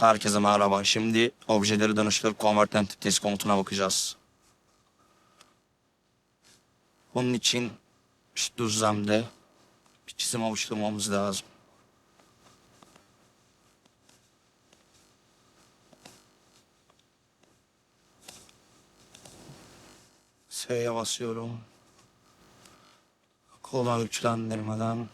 Herkese merhaba. Şimdi objeleri dönüştürüp convert entities komutuna bakacağız. Bunun için şu düzlemde bir çizim oluşturmamız lazım. S'ye basıyorum. Kolay güçlendirmeden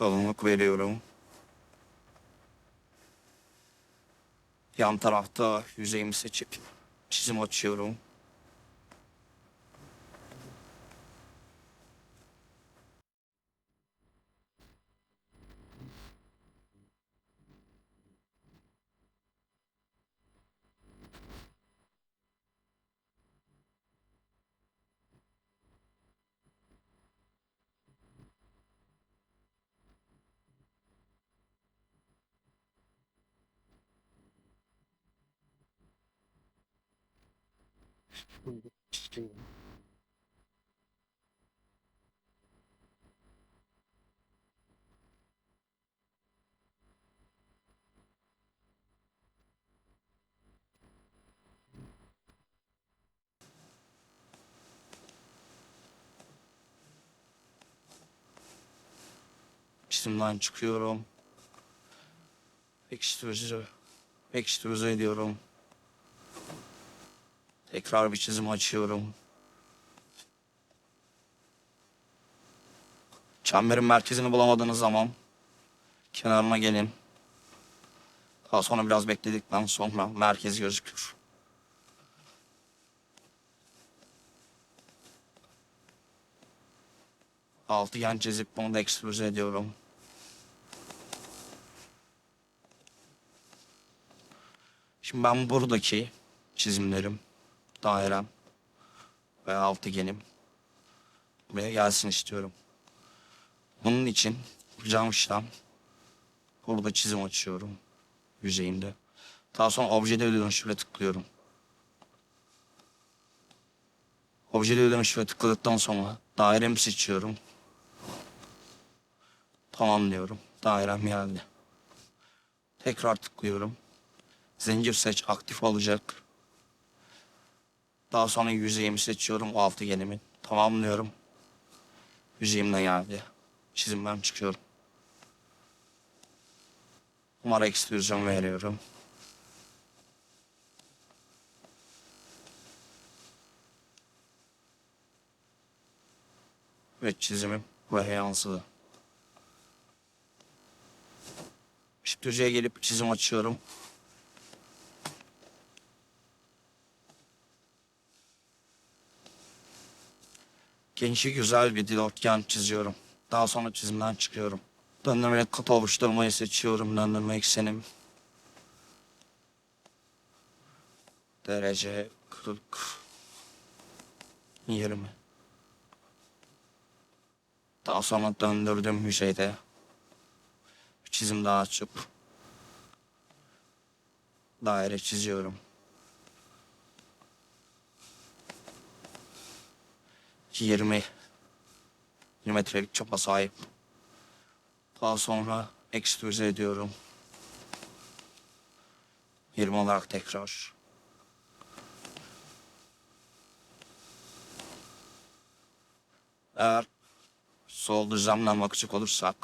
kalınlık veriyorum. Yan tarafta yüzeyimi seçip çizim açıyorum. Çizimden çıkıyorum. Ekstrüzü, ekstrüzü ediyorum. Tekrar bir çizim açıyorum. Çemberin merkezini bulamadığınız zaman kenarına gelin. Daha sonra biraz bekledikten sonra merkez gözükür. Altıgen çizip bunu da ekstrüze ediyorum. Şimdi ben buradaki çizimlerim, dairem ve altıgenim buraya gelsin istiyorum. Bunun için yapacağım işlem burada çizim açıyorum yüzeyinde. Daha sonra objede dönüşüme tıklıyorum. Objede dönüşüme tıkladıktan sonra dairemi seçiyorum. Tamam diyorum. Dairem geldi. Tekrar tıklıyorum. Zincir seç aktif olacak. Daha sonra yüzeyimi seçiyorum o altıgenimin. Tamamlıyorum. Yüzeyimden geldi. Çizimden çıkıyorum. Numara ekstrüzyon veriyorum. Ve çizimim buraya yansıdı. Şimdi gelip çizim açıyorum. Genişi güzel bir dikdörtgen çiziyorum. Daha sonra çizimden çıkıyorum. Döndürme kat oluşturmayı seçiyorum. Döndürme eksenim. Derece 40. 20. Daha sonra döndürdüm yüzeyde. Bir çizim daha açıp daire çiziyorum. 20 milimetrelik çapa sahip. Daha sonra ekstrüze ediyorum. 20 olarak tekrar. Eğer sol düzlemden bakacak olursak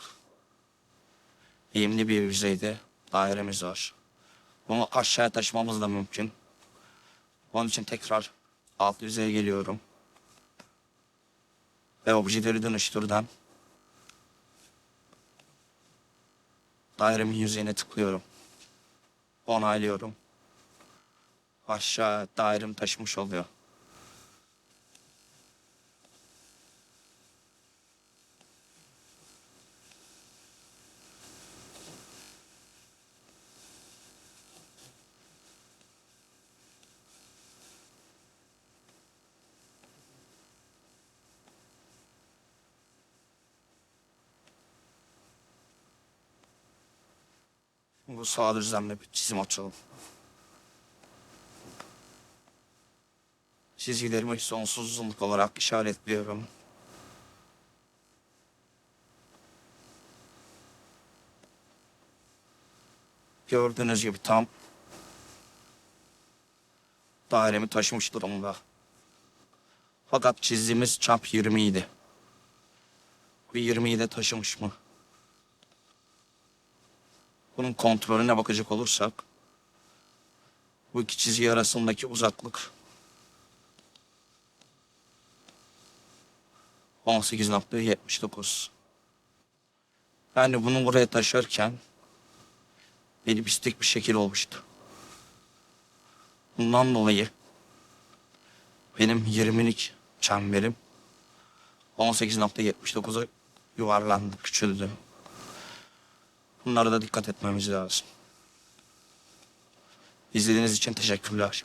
eğimli bir yüzeyde dairemiz var. Bunu aşağıya taşımamız da mümkün. Onun için tekrar alt yüzeye geliyorum ve objeleri dönüştürden dairemin yüzeyine tıklıyorum. Onaylıyorum. Aşağı dairem taşımış oluyor. Bu sağ düzlemle bir çizim açalım. Çizgilerimi sonsuz uzunluk olarak işaretliyorum. Gördüğünüz gibi tam dairemi taşımış durumda. Fakat çizdiğimiz çap 20 idi. Bu 20'yi de taşımış mı? Bunun kontrolüne bakacak olursak bu iki çizgi arasındaki uzaklık 18.79. Yani bunu buraya taşırken elipstik bir şekil olmuştu. Bundan dolayı benim 20'lik çemberim 18.79'a yuvarlandı, küçüldü. Bunlara da dikkat etmemiz lazım. İzlediğiniz için teşekkürler.